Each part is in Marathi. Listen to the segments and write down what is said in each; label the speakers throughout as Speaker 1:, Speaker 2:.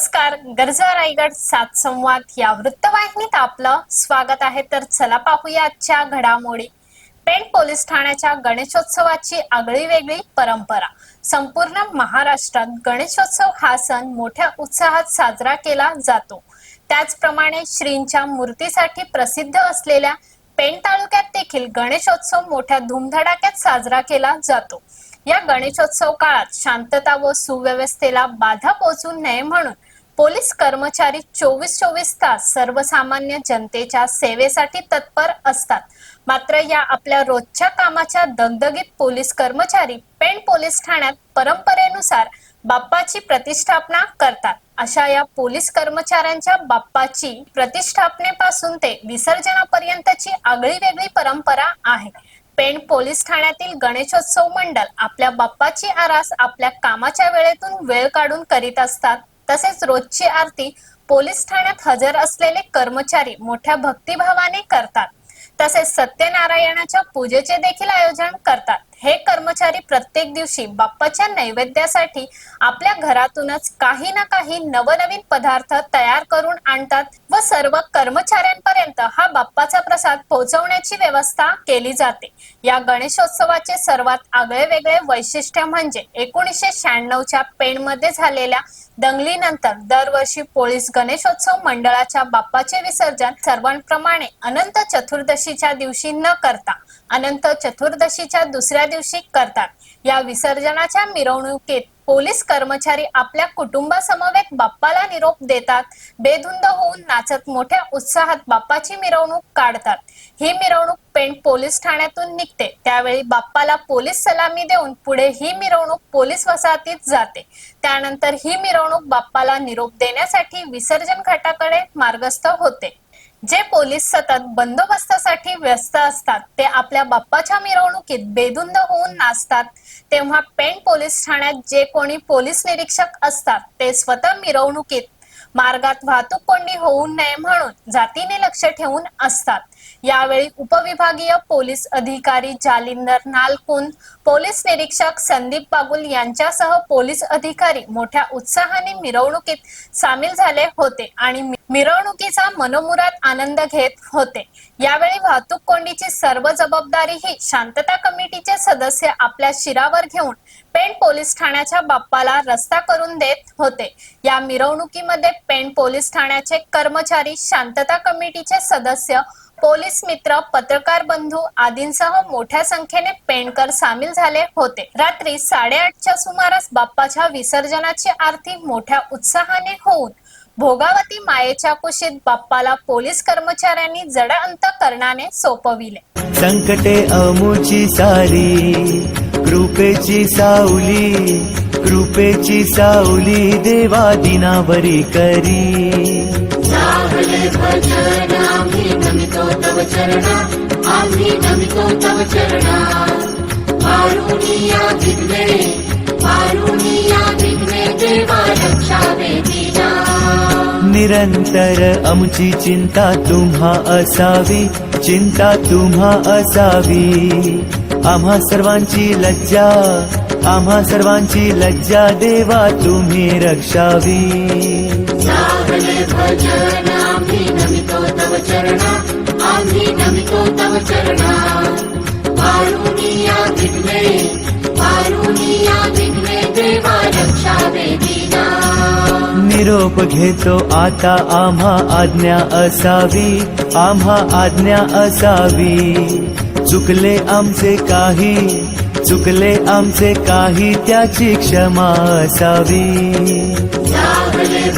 Speaker 1: नमस्कार गरजा रायगड सात संवाद या वृत्तवाहिनीत आपलं स्वागत आहे. तर चला पाहूया आजच्या घडामोडी. पेण पोलीस ठाण्याच्या गणेशोत्सवाची आगळी वेगळी परंपरा. संपूर्ण महाराष्ट्रात गणेशोत्सव हा सण मोठ्या उत्साहात साजरा केला जातो. त्याचप्रमाणे श्रींच्या मूर्तीसाठी प्रसिद्ध असलेल्या पेण तालुक्यात देखील गणेशोत्सव मोठ्या धूमधडाक्यात साजरा केला जातो. या गणेशोत्सव काळात शांतता व सुव्यवस्थेला बाधा पोहोचू नये म्हणून पोलीस कर्मचारी चोवीस चोवीस तास सर्वसामान्य जनतेच्या सेवेसाठी तत्पर असतात. मात्र या आपल्या रोजच्या कामाच्या दगदगीत पोलीस कर्मचारी पेण पोलीस ठाण्यात परंपरेनुसार बाप्पाची प्रतिष्ठापना करतात. अशा या पोलीस कर्मचाऱ्यांच्या बाप्पाची प्रतिष्ठापनेपासून ते विसर्जनापर्यंतची आगळी वेगळी परंपरा आहे. पेण पोलीस ठाण्यातील गणेशोत्सव मंडळ आपल्या बाप्पाची आरास आपल्या कामाच्या वेळेतून वेळ काढून करीत असतात. तसेच रोजची आरती पोलीस ठाण्यात हजर असलेले कर्मचारी मोठ्या भक्तिभावाने करतात. तसेच सत्यनारायणाच्या पूजेचे देखील आयोजन करतात. हे कर्मचारी प्रत्येक दिवशी बाप्पाच्या नैवेद्यासाठी आपल्या घरातूनच काही ना काही नवनवीन पदार्थ तयार करून आणतात व सर्व कर्मचाऱ्यांपर्यंत हा बाप्पाचा प्रसाद पोहोचवण्याची व्यवस्था केली जाते. या गणेशोत्सवाचे सर्वात आगळे वेगळे वैशिष्ट्य म्हणजे एकोणीसशे शहाण्णवच्या पेणमध्ये झालेल्या दंगलीनंतर दरवर्षी पोलीस गणेशोत्सव मंडळाच्या बाप्पाचे विसर्जन सर्वांप्रमाणे अनंत चतुर्दशीच्या दिवशी न करता अनंत चतुर्दशीच्या दुसऱ्या दिवशी करतात. या विसर्जनाच्या मिरवणुकीत पोलीस कर्मचारी आपल्या कुटुंबासमवेत बाप्पाला निरोप देतात. बेधुंद होऊन नाचत मोठ्या उत्साहात बाप्पाची मिरवणूक काढतात. ही मिरवणूक पेंट पोलीस ठाण्यातून निघते. त्यावेळी बाप्पाला पोलीस सलामी देऊन पुढे ही मिरवणूक पोलीस वसाहतीत जाते. त्यानंतर ही मिरवणूक बाप्पाला निरोप देण्यासाठी विसर्जन घाटाकडे मार्गस्थ होते. जे पोलीस सतत बंदोबस्तासाठी व्यस्त असतात ते आपल्या बाप्पाच्या मिरवणुकीत बेदुंद होऊन नाचतात. तेव्हा पेण पोलीस ठाण्यात जे कोणी पोलीस निरीक्षक असतात ते स्वतः मिरवणुकीत मार्गात वाहतूक कोंडी होऊ नये म्हणून जातीने लक्ष ठेवून असतात. यावेळी उपविभागीय पोलीस अधिकारी जालिंदर नालकुन पोलीस निरीक्षक संदीप बागुल यांच्यासह पोलीस अधिकारी मोठ्या उत्साहाने मिरवणुकीत सामील झाले होते आणि मिरवणुकीचा मनोमुरात आनंद घेत होते. यावेळी वाहतूक कोंडीची सर्व जबाबदारी ही शांतता कमिटीचे सदस्य आपल्या शिरावर घेऊन पेण पोलीस ठाण्याच्या बाप्पाला रस्ता करून देत होते. या मिरवणुकीमध्ये पेण पोलीस ठाण्याचे कर्मचारी शांतता कमिटीचे सदस्य पोलीस मित्र पत्रकार बंधू आदींसह मोठ्या संख्येने पेणकर सामील झाले होते. रात्री साडेआठच्या सुमारास बाप्पाच्या विसर्जनाची आरती मोठ्या उत्साहाने होऊन भोगावती मायेच्या कुशीत बाप्पाला पोलीस कर्मचाऱ्यांनी जड अंतकरणाने सोपविले.
Speaker 2: संकटे अमुची सारी कृपेची सावली कृपेची सावली देवा दिनावरी करी
Speaker 3: तव चरणा आम्ही नमितो तव चरणा पारुणिया विघ्ने पारुणिया विघ्ने देवा रक्षावे दीना
Speaker 2: निरंतर आमची चिंता तुम्हा असावी चिंता तुम्हा असावी. आम्हा सर्वांची लज्जा आम्हा सर्वांची लज्जा देवा तुम्ही रक्षावी.
Speaker 3: भजन आम्ही नमितो तव चरणा आम्ही नमितो तव चरणा पारुणिया विघ्ने पारुणिया विघ्ने देवा रक्षावे दीना
Speaker 2: निरोप घेतो आता आम्हा आज्ञा असावी आम्हा आज्ञा असावी. चुकले आमचे काही चुकले आमचे काही त्याची क्षमा असावी.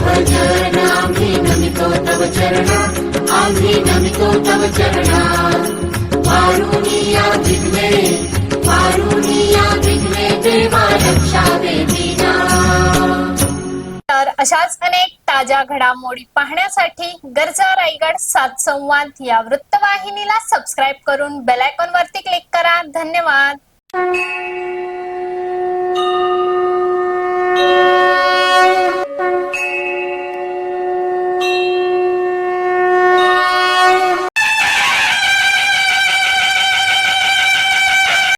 Speaker 3: भजन आम्ही नमितो तव चरणा आम्ही नमितो तव चरणा वारुणीया विघ्ने वारुणीया विघ्ने देवा रक्षा देवीना.
Speaker 1: तर अशाच अनेक ताज्या घडामोडी पाहण्यासाठी गरजा रायगड सात संवाद या वृत्तवाहिनीला सबस्क्राईब करून बेल आयकॉन वरती क्लिक करा. धन्यवाद.